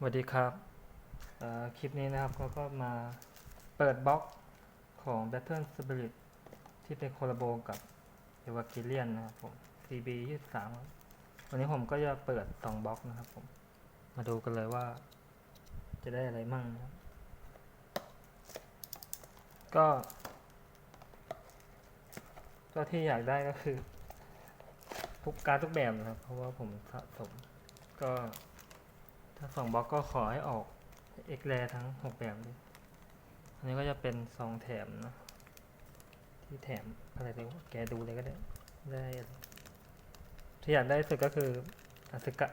สวัสดีครับคลิปนี้นะครับก็ก็มาเปิดบล็อกของ Battle Spirit ที่เป็นโคลาโบกับ e v a g i l i o n นะครับผม CB 23วันนี้ผมก็จะเปิด2บล็อกนะครับผมมาดูกันเลยว่า จะได้อะไรมั่งนะครับ ก็ก็ที่อยากได้ก็คือทุกการทุกแบบนะครับ เพราะว่าผมสะสมก็ ถ้าสองบล็อกก็ขอให้ออกเอ็กแรทั้งหกแบบเลยอันนี้ก็จะเป็นซองแถมนะที่แถมอะไรเลยวแกดูเลยก็ได้ได้ที่อยากได้สุดก็คืออาสกะ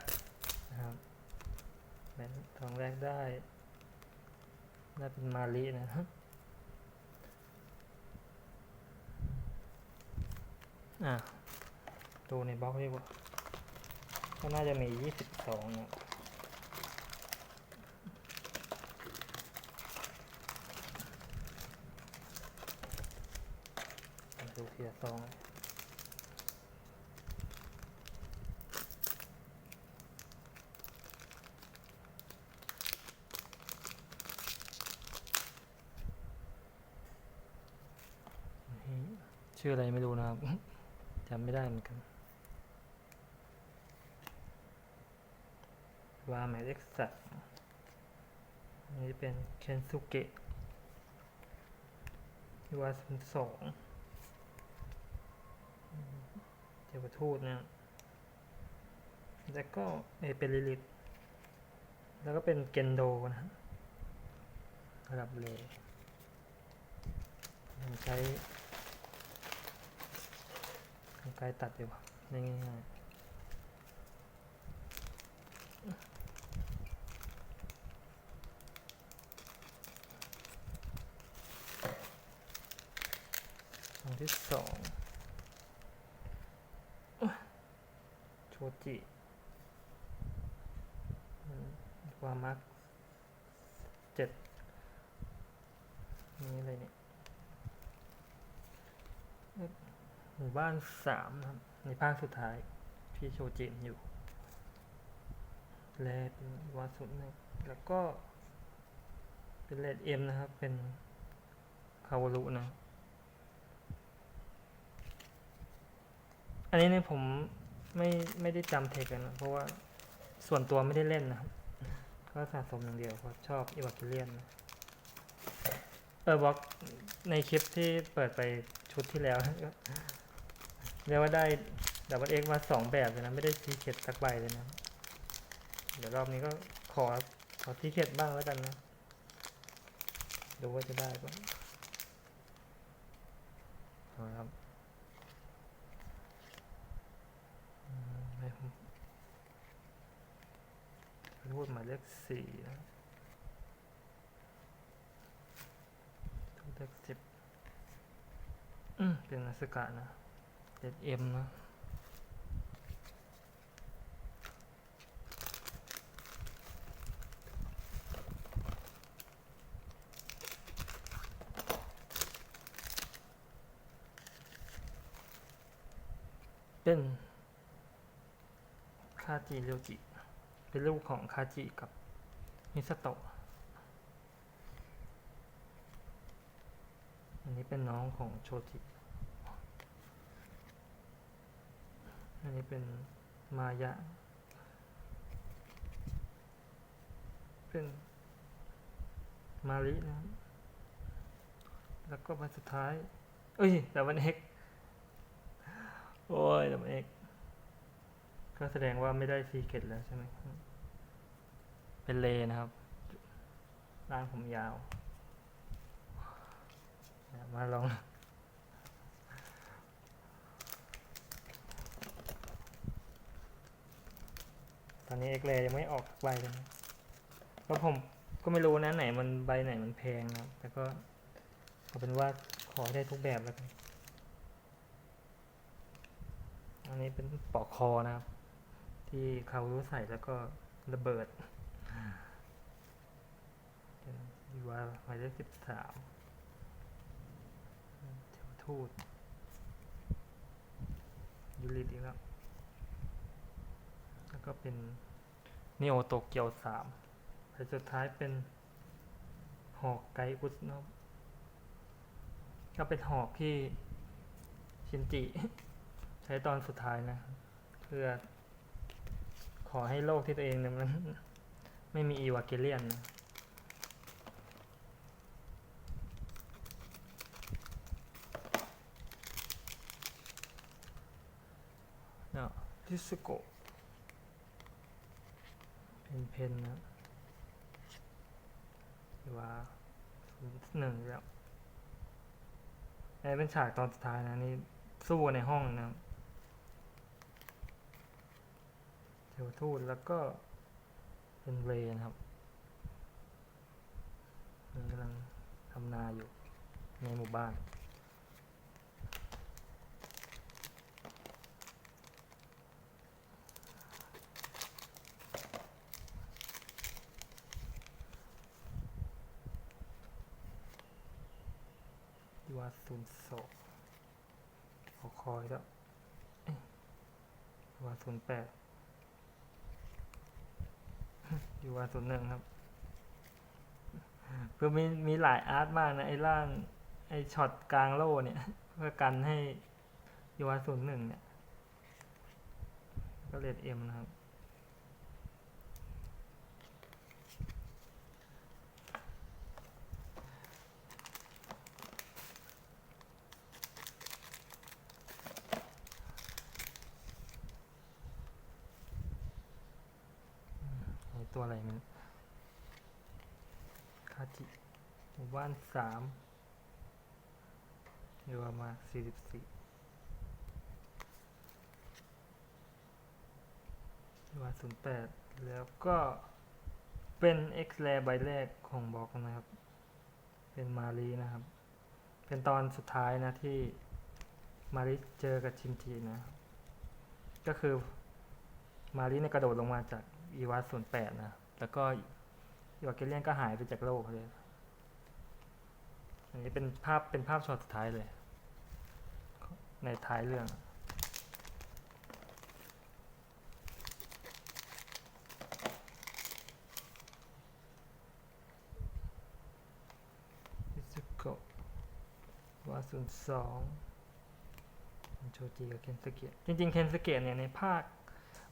นะครับแบนซองแรกได้ได้เป็นมาลีนะครับอะดูในบล็อกดีกว่าก็น่าจะมียี่สิบสองนะ ดูเทียร์ซองนี่ชื่ออะไรไม่รู้นะครับ จำไม่ได้เหมือนกัน วา หมายเลขสามอันนี้เป็นเคนซุเกะวาสสองเทวทูตเนี่ยแล้วก็เอเป็นลิลิตแล้วก็เป็นเกนโดนะระดับเลยใช้กรรไกรตัดดีกว่าได้ง่ายๆ ที่สองโชจิอืมวามักเจ็ดนี่อะไรเนี่ยหมู่บ้านสามนะครับในภาคสุดท้ายที่โชจิอยู่แลเป็นวาสุนงแล้วก็เป็นเลดเอ็มนะครับ เป็นคาวารุนะ อันนี้เนี่ยผมไม่ไม่ได้จำเทคกันนะเพราะว่าส่วนตัวไม่ได้เล่นนะครับ ก็สะสมอย่างเดียวเพราะชอบอีวากิเลียนเออบล็อกในคลิปที่เปิดไปชุดที่แล้วก็เรียกว่าได้ดับเบิลเอ็กมาสองแบบเลยนะ ไม่ได้ซีเคดสักใบเลยนะ เดี๋ยวรอบนี้ก็ขอขอซีเคดบ้างแล้วกันนะ ดูว่าจะได้ปะเอาละครับ ไม่ผม รูดหมายเลขสี่นะรูดเลขสิบเป็นนักสกะนะเด็ดเอ็มนะเป็นคาจิเรียวจิ เป็นลูกของคาจิกับมิสโตะอันนี้เป็นน้องของโชจิ อันนี้เป็นมายะ เป็นมารินะแล้วก็มาสุดท้าย เอ้ยแต่วันเอกโอ้ยแต่วันเอก ก็แสดงว่าไม่ได้ซีเกตแล้วใช่ไหมเป็นเลนะครับร่างผมยาวเดี๋ยวมาลองตอนนี้เอ็กเลยังไม่ออกสักใบเลยนะแล้วผมก็ไม่รู้นะไหนมันใบไหนมันแพงนะครับแต่ก็เอาเป็นว่าขอให้ได้ทุกแบบแล้วกัน อันนี้เป็นปลอกคอนะครับ ที่เขารู้ใส่แล้วก็ระเบิดยูวาหมายเลขสิบสามเทวทูตยูริตอีกแล้วแล้วก็เป็นนิโอโตเกียวสามไปสุดท้ายเป็นหอกไกอุสนะครับก็เป็นหอกที่ชินจิ ใช้ตอนสุดท้ายนะ เพื่อ ขอให้โลกที่ตัวเองเนี่ยมันไม่มีอีวาเกเลียนนะเนาะทิสโกเป็นเพนนะหรือว่าศูนย์หนึ่งแล้วอันนี้เป็นฉากตอนสุดท้ายนะนี่สู้ในห้องนะครับ เทวทูตแล้วก็เป็นเรนะครับมันกำลังทำนาอยู่ในหมู่บ้านยูอาศูนย์สองขอคอยแล้วเอ๊ะยูอาศูนย์แปด อยู่ว่าศูนย์หนึ่งครับคือมีมีหลายอาร์ตมากนะไอ้ล่างไอ้ช็อตกลางโล่เนี่ย เพื่อกันให้ยูวาศูนย์หนึ่งเนี่ย ก็เลดเอ็มนะครับ ไอ้ตัวอะไรมันคาจิหมู่บ้านสามเรือมาสี่สิบสี่เรือศูนย์แปดแล้วก็เป็น X แ a ใบแรกของบล็อกนะครับ เป็นมารีนะครับ เป็นตอนสุดท้ายนะที่มารีเจอกับชินจินะครับก็คือมารีเนี่ยกระโดดลงมาจากอีวาศูนย์แปดนะ แล้วก็อีวาเกเลียนก็หายไปจากโลกเลย อันนี้เป็นภาพเป็นภาพช็อตสุดท้ายเลย ในท้ายเรื่องอิซุโกะวาศูนย์สองโชจิกับเคนสเกะจริงๆ เคนสเกะเนี่ยในภาค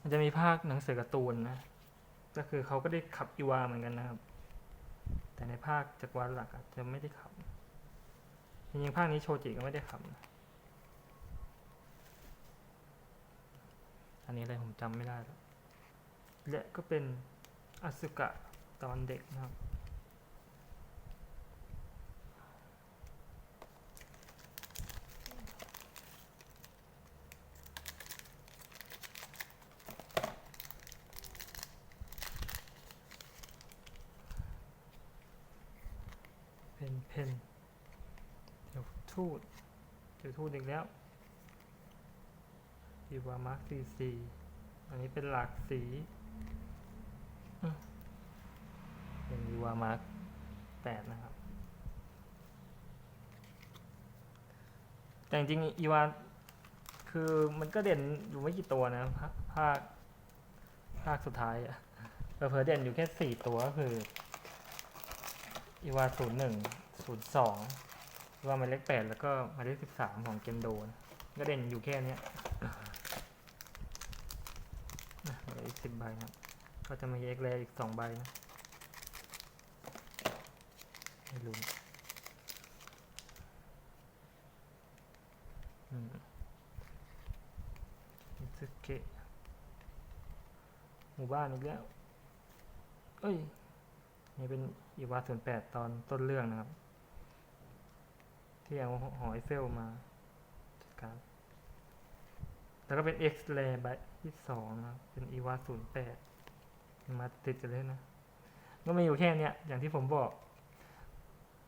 มันจะมีภาคหนังสือการ์ตูนนะ ก็คือเขาก็ได้ขับอีวาเหมือนกันนะครับ แต่ในภาคจักรวาลหลักอะจะไม่ได้ขับ จริงๆภาคนี้โชจิก็ไม่ได้ขับนะอันนี้อะไรผมจำไม่ได้แล้วและก็เป็นอสุกะตอนเด็กนะครับ เป็นเพน ทูดเดี๋ยวทูดอีกแล้วดีวามาร์คซีซีอันนี้เป็นหลากสีเป็นดีวามาร์คแปดนะครับ แต่จริงๆอีวาคือมันก็เด่นอยู่ไม่กี่ตัวนะภาคภาคสุดท้ายอะเผอเด่นอยู่แค่สี่ตัวก็คืออีวาศูนย์หนึ่งศูนย์สอง ว่าหมายเลขแปดแล้วก็หมายเลขสิบสามของเกนโดนะก็เด่นอยู่แค่เนี้ยนะเหลืออีกสิบใบนะก็จะมีเอ็กแรอีกสองใบนะไม่รู้อืมมิซึเกะหมู่บ้านอีกแล้ว เอ้ย นี่เป็นอีวาศูนย์แปดตอนต้นเรื่องนะครับ ที่เอาหอไอเฟลมาจัดการแล้วก็เป็น X ray ใบที่สองนะเป็นอีวาศูนย์แปดมาติดกันเลยนะ ก็มีอยู่แค่เนี้ยอย่างที่ผมบอก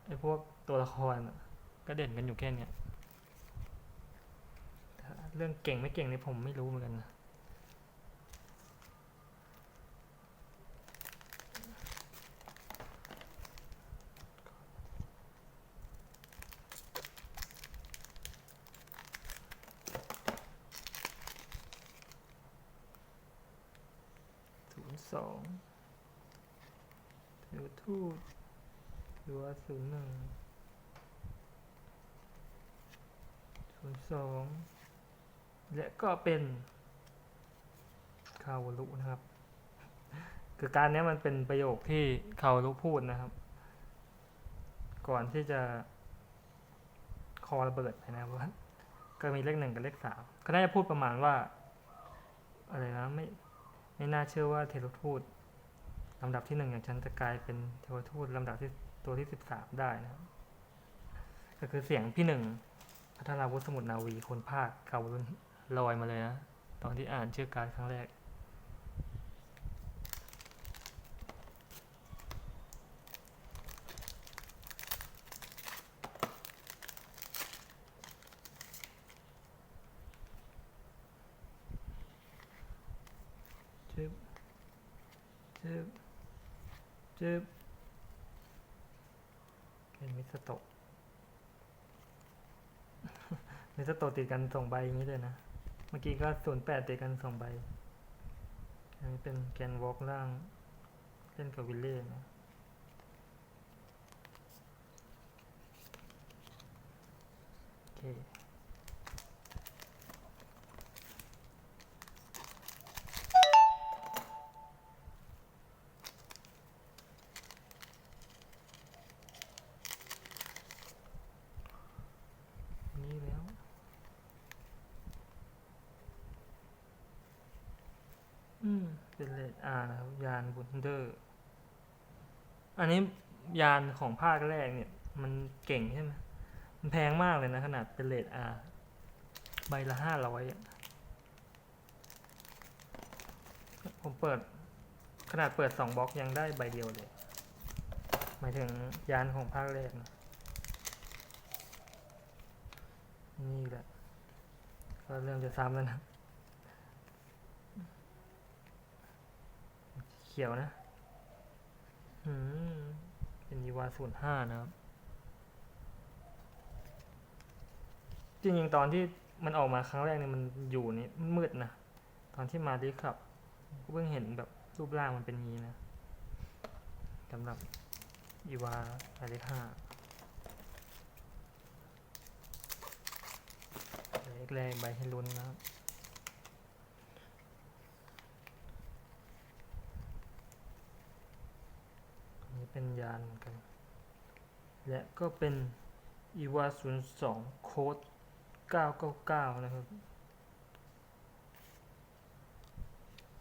ไอ้พวกตัวละครก็เด่นกันอยู่แค่เนี้ยเรื่องเก่งไม่เก่งนี่ผมไม่รู้เหมือนกันนะ ศูนย์สอง เทวทูต หรือว่าศูนย์หนึ่งศูนย์สองและก็เป็นคาวลุนะครับ คือการนี้มันเป็นประโยคที่คาวลุพูดนะครับ ก่อนที่จะคอระเบิดไปนะครับว่าก็มีเลขหนึ่งกับเลขสามก็น่าจะพูดประมาณว่า อะไรนะไม่ไม่น่าเชื่อว่าเทวทูตลำดับที่หนึ่งอย่างฉันจะกลายเป็นเทวทูตลำดับที่ ตัวที่สิบสามได้นะครับ ก็คือเสียงพี่หนึ่งพัทราวุฒิสมุทรนาวีคนภาคเก่ารุ่นลอยมาเลยนะ ตอนที่อ่านชื่อการครั้งแรก จึบจึบจึบเป็นมิ สโตมิสโตติดกันสองใบอย่างนี้เลยนะ เมื่อกี้ก็ศูนย์แปดติดกันสองใบ อันนี้เป็นแกนวอล์กล่างเล่นกับวิลเล่นะโอเค นี่แล้ว อืม เป็นเลดอาร์นะครับ ยานบุน เดอร์ อันนี้ยานของภาคแรกเนี่ย มันเก่งใช่ไหมมันแพงมากเลยนะ ขนาดเป็นเลดอาร์ใบละห้าร้อยผมเปิด ขนาดเปิดสองบล็อกยังได้ใบเดียวเลย หมายถึงยานของภาคแรกนะนี่แหละ ก็เริ่มจะซ้ำแล้วนะ ขียวนะอืมเป็นยีวาศูนย์ห้านะครับ จริงๆตอนที่มันออกมาครั้งแรกเนี่ยมันอยู่นี่มืดนะ ตอนที่มาดีขับก็เพิ่งเห็นแบบรูปร่างมันเป็นงนี้นะสำหรับอีวาหมายเลขห้าเลขแรกใบให้ลุ้นนะครับ อันนี้ เป็นยานกัน และก็เป็นอีวา02 โค้ด 999 นะครับ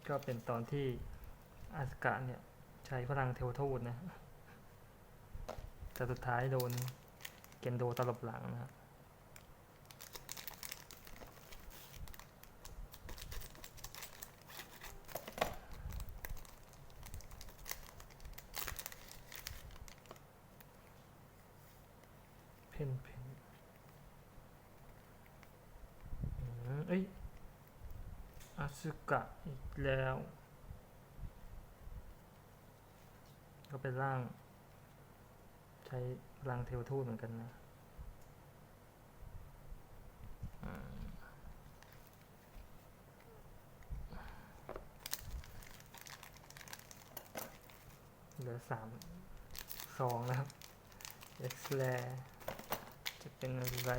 ก็เป็นตอนที่อาสกะเนี่ย ใช้พลังเทวทูตนะ แต่สุดท้ายโดนเกนโดตลบหลังนะครับ เพนเพนอืมเอ้ยอาสึกะ อีกแล้ว ก็เป็นร่าง ใช้พลังเทวทูตเหมือนกันนะเหลือสามสองนะครับเอ็กซ์แลจะเป็นอะไร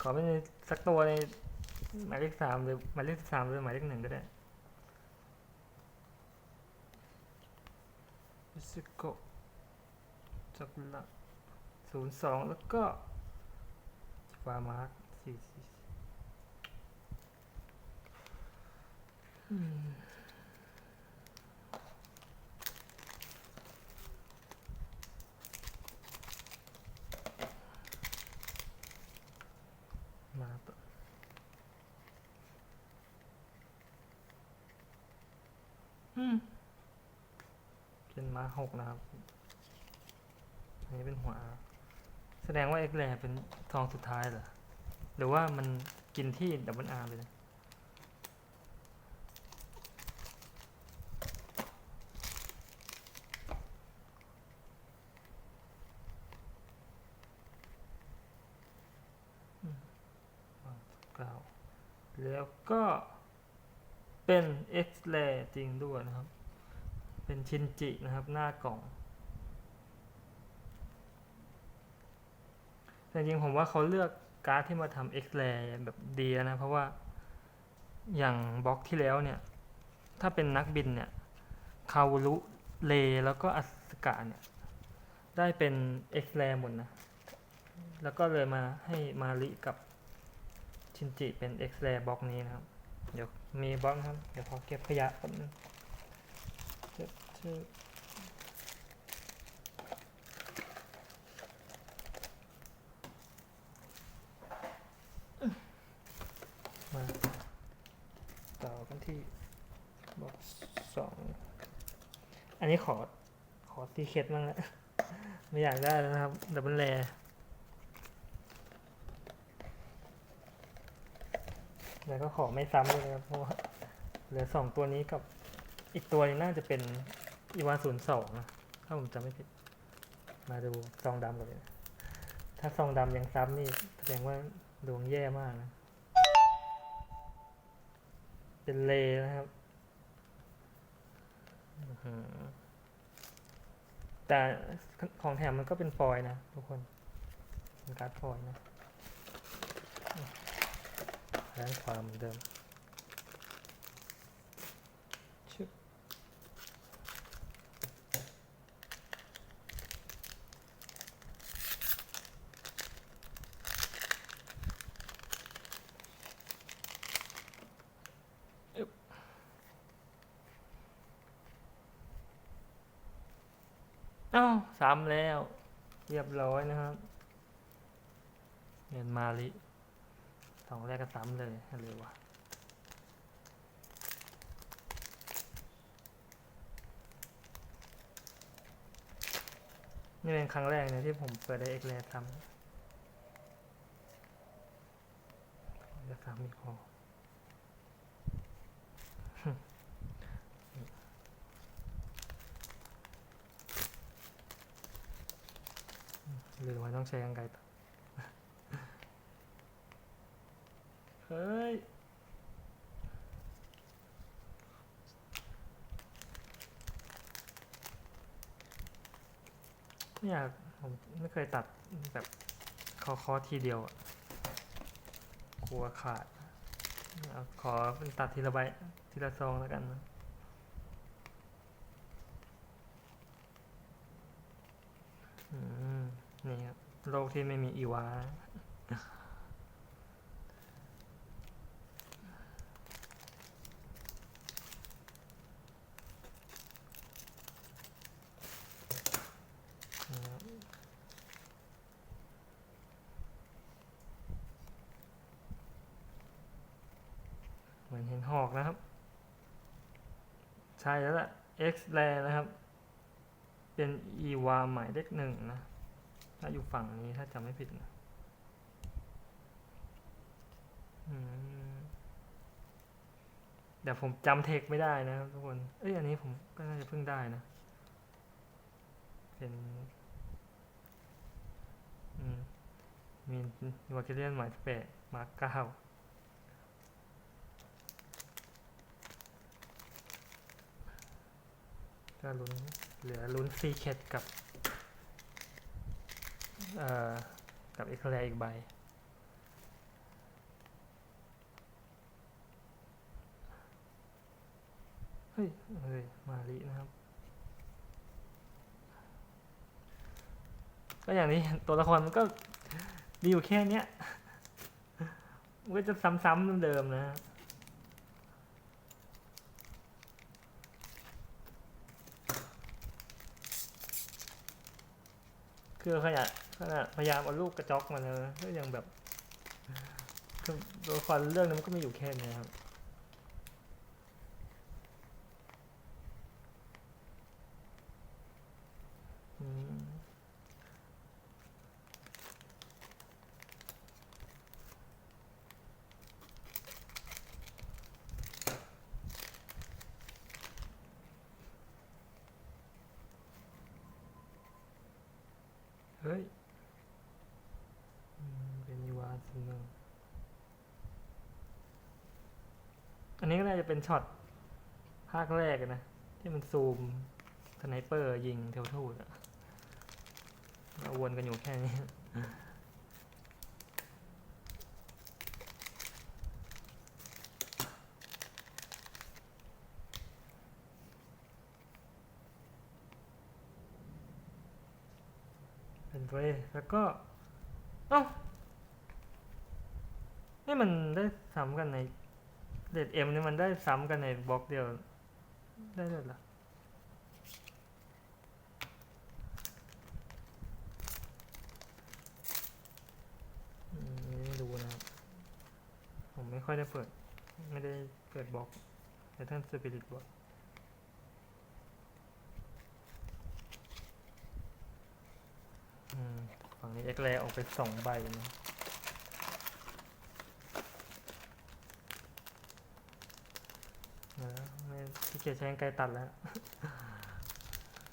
ขอเป็นสักตัวใน หมายเลขสามหรือหมายเลขสามหรือหมายเลขหนึ่งก็ได้วิสโกจับละศูนย์สองแล้วก็ฟามาร์คสี่สี่อืมมาต่ออืม เป็นมาหกนะครับ อันนี้เป็นหัว R แสดงว่าเอ็กแลเป็นทองสุดท้ายเหรอ หรือว่ามันกินที่ดับเบิลอาร์ไปเลยเก้าแล้วก็เป็น X ray จริงด้วยนะครับ เป็นชินจินะครับหน้ากล่องแต่จริงผมว่าเขาเลือกการ์ดที่มาทำ X-ray แบบดีนะ เพราะว่าอย่างบล็อกที่แล้วเนี่ย ถ้าเป็นนักบินเนี่ยคาวรุเลแล้วก็อัสกะเนี่ย ได้เป็น X-ray หมดนะ แล้วก็เลยมาให้มาริกับชินจิเป็น X-ray บล็อกนี้นะครับ เดี๋ยวมีบล็อกนะครับ เดี๋ยวขอเก็บขยะแป๊บนึง ชื่อ มาต่อกันที่บล็อกสอง อันนี้ขอ ขอซีเคดบ้างละไม่อยากได้แล้วนะครับ ดับเบิลแรแล้วก็ขอไม่ซ้ำเลยนะครับเพราะว่าเหลือสองตัวนี้กับอีกตัวนึงน่าจะเป็น อีวานศูนย์สองนะถ้าผมจำไม่ผิด มาดูซองดำก่อนเลยนะถ้าซองดำยังซ้ำนี่แสดงว่าดวงแย่มากนะ เป็นเลนะครับ แต่ของแถมมันก็เป็นฟอยนะทุกคนเป็นการ์ดฟอยนะด้านขวาเหมือนเดิม อ้าซ้ำแล้ว เรียบร้อยนะครับเรียนมาลิสองแรกก็ซ้ำเลยเลยวะนี่เป็นครั้งแรกนะที่ผมเปิดได้เอกแลทำจะซ้ำอีกพอ หรือว่าต้องใช้กันไกลต่อเฮ้ยไม่อยผมไม่เคยตัดแบบคอคอทีเดียวกลัวขาดขอเป็นตัดทีละใบทีละซองแล้วกันนะอืม นี่ครับ โลกที่ไม่มีอีวา เหมือนเห็นหอกนะครับ ใช่แล้วล่ะ X แลนะครับ เป็นอีวาหมายเลขหนึ่งนะ ถ้าอยู่ฝั่งนี้ถ้าจำไม่ผิดนะเดี๋ยวผมจำเทคไม่ได้นะครับทุกคน เอ้ยอันนี้ผมก็น่าจะเพิ่งได้นะ เป็นมีวาเกเลียนหมายแปดมาเก้าก็ลุ้นเหลือลุ้นซีเคดกับ กับเอ็กแลอีกใบ เฮ้ย เฮ้ย มาลินะครับ ก็อย่างนี้ตัวละครมันก็มีอยู่แค่เนี้ย มันก็จะซ้ำๆเดิมๆนะคือขนาด ขนาดพยายามเอาลูกกระจอกมาแล้วนะก็ยังแบบคือตัวละครเรื่องนั้นมันก็มีอยู่แค่นี้ครับอืมเฮ้ย ยูวาซินงอันนี้ก็น่าจะเป็นช็อตภาคแรกนะ ที่มันซูมสไนเปอร์ยิงเทลทูดอะเราวนกันอยู่แค่นี้เป็นเรย์แล้วก็ เอ้า นี่มันได้ซ้ำกันในเด็ดเอ็มนี่มันได้ซ้ำกันในบล็อกเดียว ได้เลยเหรออืมไม่รู้นะครับ ผมไม่ค่อยได้เปิด ไม่ได้เปิดบล็อกในท่านสปิริตบล็อกอืมฝั่งนี้เอ็กแลออกไปสองใบนะ เออไม่ที่เกียจใช้กไกตัดแล้ว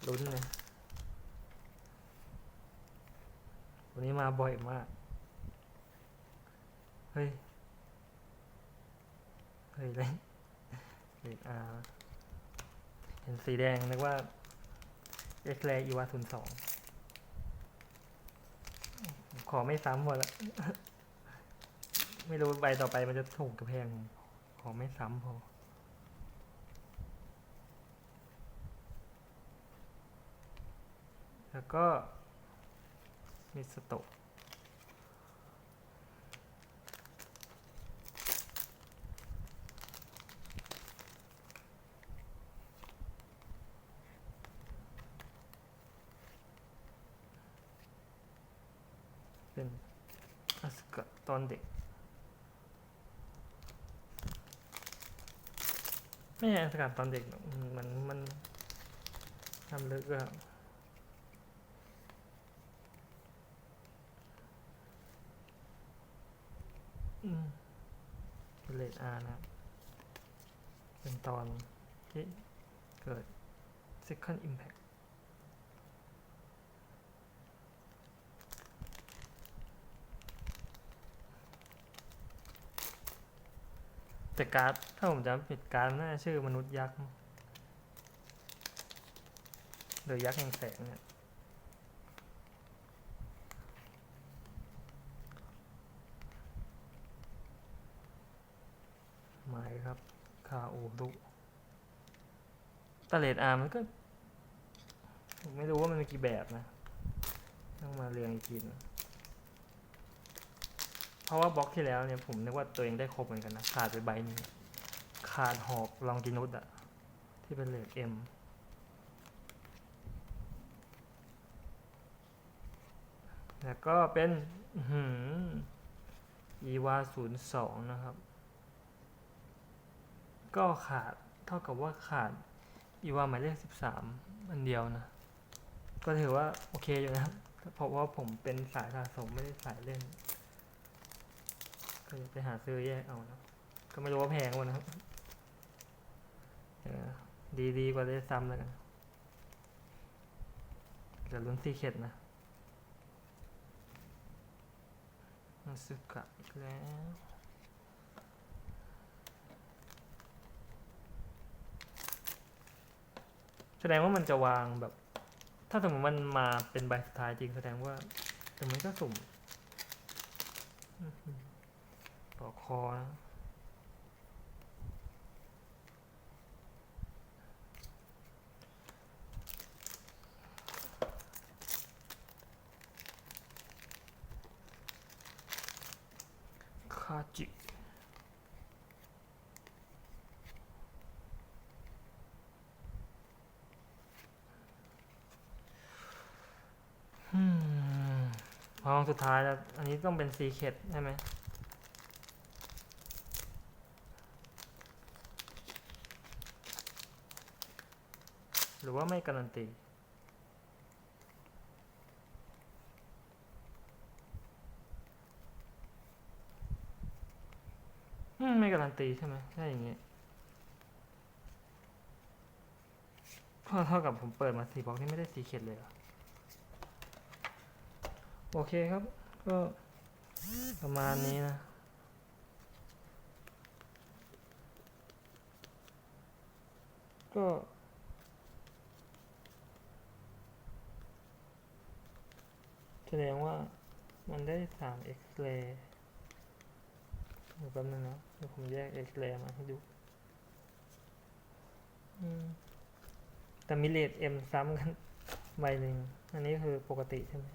ลุ้นเลยวันนี้มาบ่อยมาก เฮ้ย เฮ้ยเลยเลขอาเห็นสีแดงนึกว่าเอ็กแลอีวาศูนย์สองขอไม่ซ้ำหมดละไม่รู้ใบต่อไปมันจะถูกกระแพง ขอไม่ซ้ำพอ แล้วก็มิสโตเป็นอาสกะตอนเด็กไม่ใช่อาสกะตอนเด็กหรอกมันมันทำลึกอะอืม เป็นเลดอานะครับ เป็นตอนที่เกิด second impact แต่การ์ดถ้าผมจำผิดการ์ดน่าชื่อมนุษย์ยักษ์หรือยักษ์แห่งแสงเนี่ยหมาย ครับ คาโอรุตะเลดอาร์มันก็ผมไม่รู้ว่ามันมีกี่แบบนะ ต้องมาเรียงอีกทีนึงเพราะว่าบล็อกที่แล้วเนี่ยผมนึกว่าตัวเองได้ครบเหมือนกันนะ ขาดไปใบหนึงขาดหอกลองกินุสอะที่เป็นเลดเอ็มแล้วก็เป็นอีวาศูนย์สองนะครับ ก็ขาดเท่ากับว่าขาดอีวาหมายเลขสิบสามอันเดียวนะ ก็ถือว่าโอเคอยู่นะครับ เพราะว่าผมเป็นสายสะสมไม่ได้สายเล่นก็ไปหาซื้อแยกเอานะ ก็ไม่รู้ว่าแพงวะนะครับดีดีกว่าได้ซ้ำแล้วกันเดี๋ยวลุ้นซีเข็ดนะมาสึกะอีกแล้ว แสดงว่ามันจะวางแบบ ถ้าสมมติมันมาเป็นใบสุดท้ายจริงแสดงว่า แต่มันก็สุ่มต่อคอนะคาจิ พองสุดท้ายแล้ว อันนี้ต้องเป็นซีเคดใช่ไหมหรือว่าไม่การันตีไม่การันตีใช่ไหมใช่อย่างงี้เพราะเท่ากับผมเปิดมาสี่บล็อกนี่ไม่ได้สีเขียดเลยเหรอ โอเคครับ ก็ประมาณนี้นะ ก็แสดงว่ามันได้สามเอ็กซ์เรย์ดี๋ยวแป๊บนึงนะเดี๋ยวผมแยกเอ็กซ์เรย์มาให้ดูแต่มิเลตเอ็มซ้ำกันใบหนึ่ง อันนี้คือปกติใช่ไหม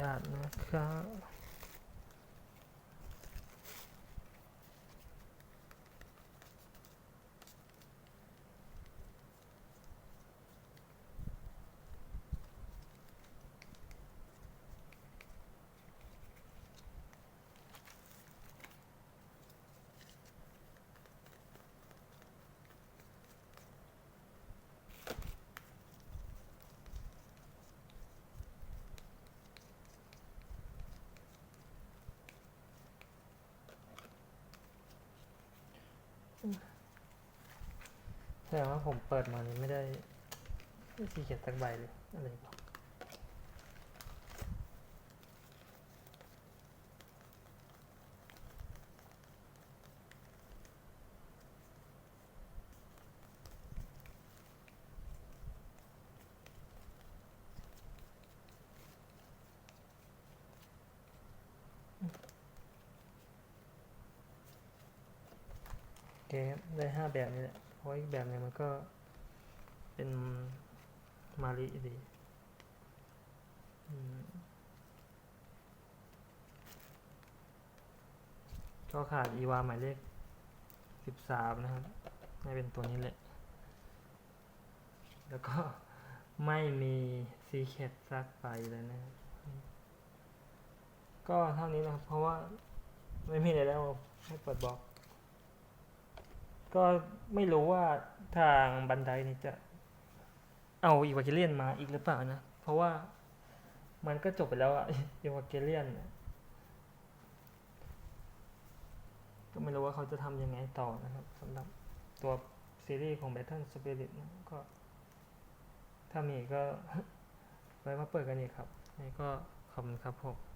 ญาตนะครับ แสดงว่าผมเปิดมานี่ไม่ได้สีเขียนสักใบเลยอะไรวะโอเคครับได้ห้าแบบนี้แหละ อีกแบบหนึงมันก็เป็นมาริดีก็ขาดอีวาหมายเลขสิบสามนะครับไม่เป็นตัวนี้แหละ แล้วก็ไม่มีซีเคดซักไปเลยนะ ก็เท่านี้นะครับ เพราะว่าไม่มีอะไรแล้วให้เปิดบล็อก ก็ไม่รู้ว่าทางบันไดนี่จะ เอาอีวาเกเลียนมาอีกหรือเปล่านะ เพราะว่ามันก็จบไปแล้วอะอีวาเกเลียนก็ไม่รู้ว่าเขาจะทำยังไงต่อนะครับสำหรับตัวซีรีส์ของ Battle Spirit นะก็ ถ้ามีก็ไว้มาเปิดกันอีกครับ นี่ก็ขอบคุณครับผม